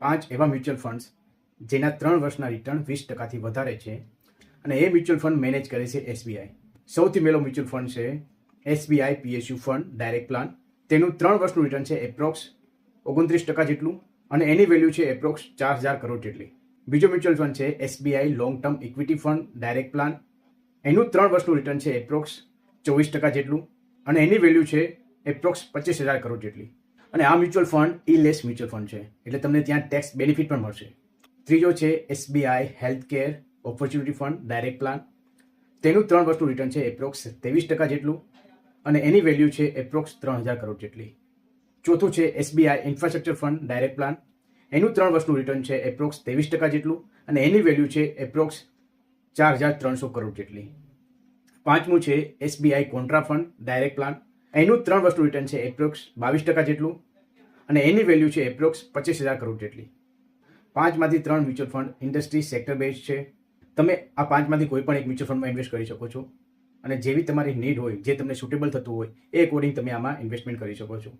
પાંચ એવા mutual funds જેના ત્રણ વર્ષના રિટર્ન વીસ ટકાથી વધારે છે અને એ મ્યુચ્યુઅલ ફંડ મેનેજ કરે છે એસબીઆઈ. સૌથી પહેલો મ્યુચ્યુઅલ ફંડ છે SBI PSU fund, direct plan. તેનું ત્રણ વર્ષનું રિટર્ન છે એપ્રોક્સ ઓગણત્રીસ ટકા જેટલું અને એની વેલ્યુ છે એપ્રોક્સ ચાર હજાર કરોડ જેટલી. બીજો મ્યુચ્યુઅલ ફંડ છે SBI long term equity fund direct plan. એનું ત્રણ વર્ષનું રિટર્ન છે એપ્રોક્સ ચોવીસ ટકા જેટલું અને એની વેલ્યુ છે એપ્રોક્સ પચીસ હજાર કરોડ જેટલી. અને આ mutual fund ELSS mutual fund છે. એટલે તમને ત્યાં ટેક્સ બેનિફિટ પણ મળશે. ત્રીજો છે SBI health care opportunity fund direct plan તેનું ત્રણ વર્ષનું રિટર્ન છે એપ્રોક્સ ત્રેવીસ ટકા જેટલું અને એની વેલ્યુ છે એપ્રોક્સ ત્રણ હજાર કરોડ જેટલી. ચોથું છે SBI infrastructure fund direct plan એનું ત્રણ વર્ષનું રિટર્ન છે એપ્રોક્સ ત્રેવીસ ટકા જેટલું અને એની વેલ્યુ છે એપ્રોક્સ ચાર હજાર ત્રણસો કરોડ જેટલી. પાંચમું છે SBI contra fund direct plan એનું ત્રણ વર્ષનું રિટર્ન છે એપ્રોક્સ બાવીસ ટકા જેટલું અને એની વેલ્યુ છે એપ્રોક્સ પચીસ હજાર કરોડ જેટલી. પાંચમાંથી ત્રણ mutual fund industry sector base છે. તમે આ પાંચમાંથી કોઈ પણ એક મ્યુચ્યુઅલ ફંડમાં ઇન્વેસ્ટ કરી શકો છો. અને જેવી તમારી નીડ હોય, જે તમને સુટેબલ થતું હોય, એ અકોર્ડિંગ તમે આમાં ઇન્વેસ્ટમેન્ટ કરી શકો છો.